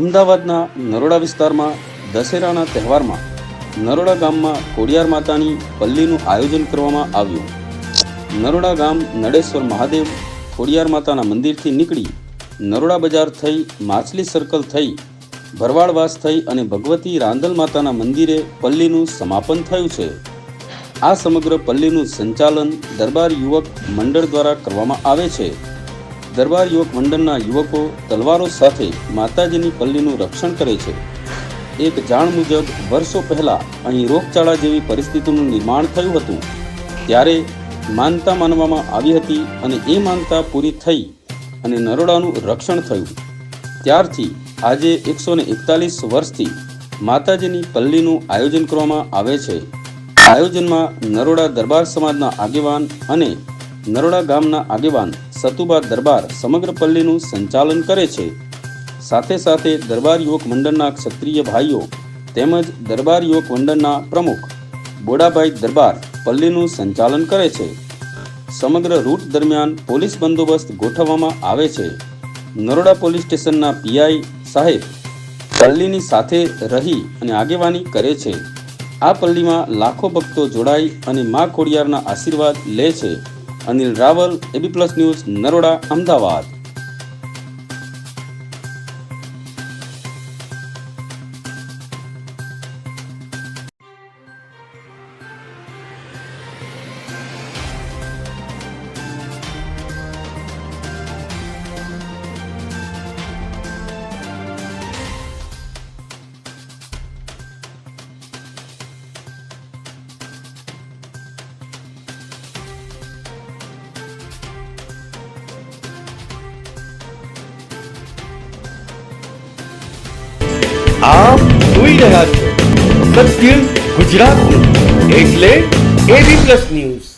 અમદાવાદના નરોડા વિસ્તારમાં દશેરાના તહેવારમાં નરોડા ગામમાં ખોડિયાર માતાની પલ્લીનું આયોજન કરવામાં આવ્યું. નરોડા ગામ નડેશ્વર મહાદેવ ખોડિયાર માતાના મંદિરથી નીકળી નરોડા બજાર થઈ માછલી સર્કલ થઈ ભરવાડવાસ થઈ અને ભગવતી રાંદલ માતાના મંદિરે પલ્લીનું સમાપન થયું છે. આ સમગ્ર પલ્લીનું સંચાલન દરબાર યુવક મંડળ દ્વારા કરવામાં આવે છે. દરબાર યુવક મંડળના યુવકો તલવારો સાથે માતાજીની પલ્લીનું રક્ષણ કરે છે. એક જાણ મુજબ, વર્ષો પહેલા અહીં રોગચાળા જેવી પરિસ્થિતિનું નિર્માણ થયું હતું. ત્યારે માનતા માનવામાં આવી હતી અને એ માનતા પૂરી થઈ અને નરોડાનું રક્ષણ થયું. ત્યારથી આજે એકસો ને એકતાલીસ વર્ષથી માતાજીની પલ્લીનું આયોજન કરવામાં આવે છે. આયોજનમાં નરોડા દરબાર સમાજના આગેવાન અને નરોડા ગામના આગેવાન સતુબા દરબાર સમગ્ર પલ્લીનું સંચાલન કરે છે. સાથે સાથે દરબાર યુવક મંડળના ક્ષત્રિય ભાઈઓ તેમજ દરબાર યુવક મંડળના પ્રમુખ બોડાભાઈ દરબાર પલ્લીનું સંચાલન કરે છે. સમગ્ર રૂટ દરમિયાન પોલીસ બંદોબસ્ત ગોઠવવામાં આવે છે. નરોડા પોલીસ સ્ટેશનના પીઆઈ સાહેબ પલ્લીની સાથે રહી અને આગેવાની કરે છે. આ પલ્લીમાં લાખો ભક્તો જોડાઈ અને મા ખોડિયારના આશીર્વાદ લે છે. Anil Raval AB plus news Naroda Ahmedabad. આપ જોઈ રહ્યા છો. સત્ય ગુજરાતનું એટલે એબી પ્લસ ન્યૂઝ